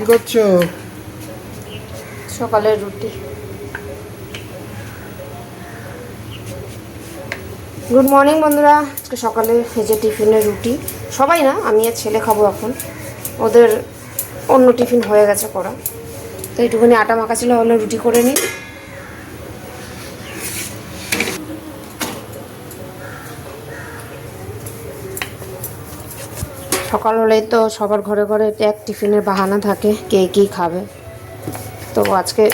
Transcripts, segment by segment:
কি করছ? সকালের রুটি। গুড মর্নিং বন্ধুরা। আজকে সকালে ভেজে টিফিনের রুটি। সবাই না, আমি আর ছেলে খাব এখন। ওদের অন্য টিফিন হয়ে গেছে করা। তো এইটুকুনি আটা মাখা ছিল হলো রুটি করে নিই। সকাল হলেই তো সবার ঘরে ঘরে এক টিফিনের বাহানা থাকে, কে কী খাবে। তো আজকে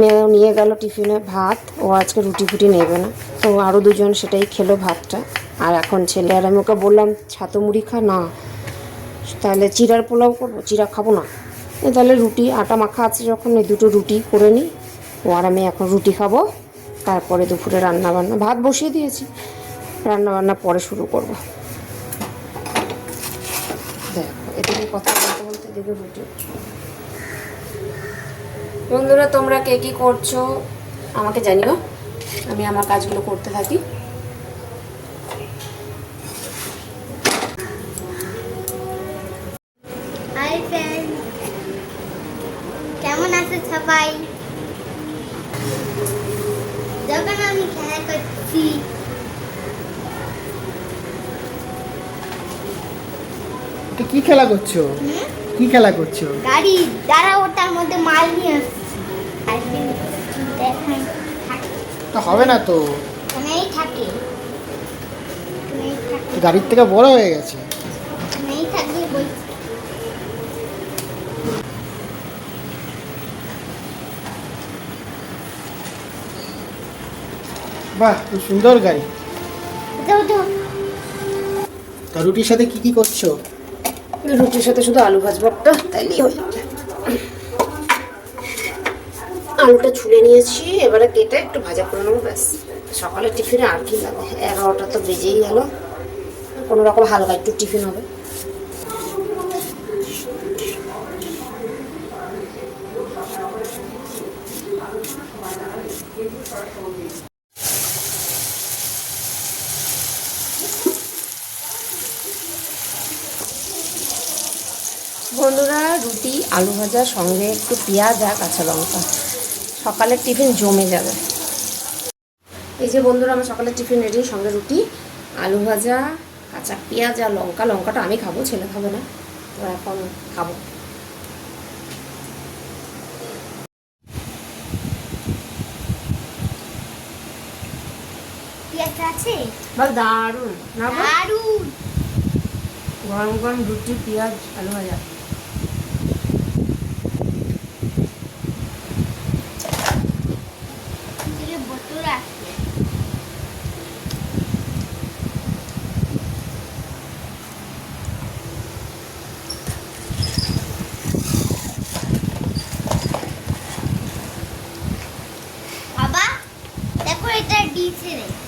মেয়েও নিয়ে গেল টিফিনে ভাত, ও আজকে রুটি ফুটি নেবে না। তো আরও দুজন সেটাই খেলো ভাতটা। আর এখন ছেলে আর আমি ওকে বললাম, ছাতু মুড়ি খা না। তাহলে চিরার পোলাও করব, চিরা খাব না। তাহলে রুটি, আটা মাখা আছে যখন, এই দুটো রুটি করে নিই ও আর আমি এখন রুটি খাব, তারপরে দুপুরে রান্না বান্না ভাত বসিয়ে দিয়েছি রান্না বান্না পরে শুরু করব। এদিকে কথা বলতে বন্ধুরা, তোমরা কে কী করছ? আমাকে জানিও। আমি আমার কাজগুলো করতে থাকি। কেমন আছে সবাই? যখন আমি খেলা করছি কি খেলা করছ? কি খেলা করছ? গাড়ি। দাঁড়া ওটার মধ্যে মাল নিয়ে তা হবে না তো। এখানেই থাকে। গাড়ির থেকে বড় হয়ে গেছে। বাহ খুব সুন্দর গাড়ি। তা রুটির সাথে কি কি করছ? রুটির সাথে শুধু আলু ভাজবো একটা, তাইলেই হয়ে যাবে। আলুটা ছুলে নিয়েছি, এবারে কেটে একটু ভাজা করে নেব, ব্যাস। সকালে টিফিনে আর কি লাগে? এগারোটা তো বেজেই গেল। কোনো রকম হালকা একটু টিফিন হবে। বন্ধুরা রুটি আলু ভাজার সঙ্গে একটু পেঁয়াজ আর কাঁচা লঙ্কা। সকালের টিফিন জমে যাবে। এই যে বন্ধুরা আমার সকালের টিফিন রেডি সঙ্গে রুটি আলু ভাজা কাঁচা পেঁয়াজ আর লঙ্কা। লঙ্কাটা আমি খাব ছেলে খাবে না। তো এখন খাব। পেঁয়াজ আছে? বল দারুণ। না দারুণ গরম গরম রুটি পেঁয়াজ আলু ভাজা। বাবা দেখো এটা দিয়েছে রে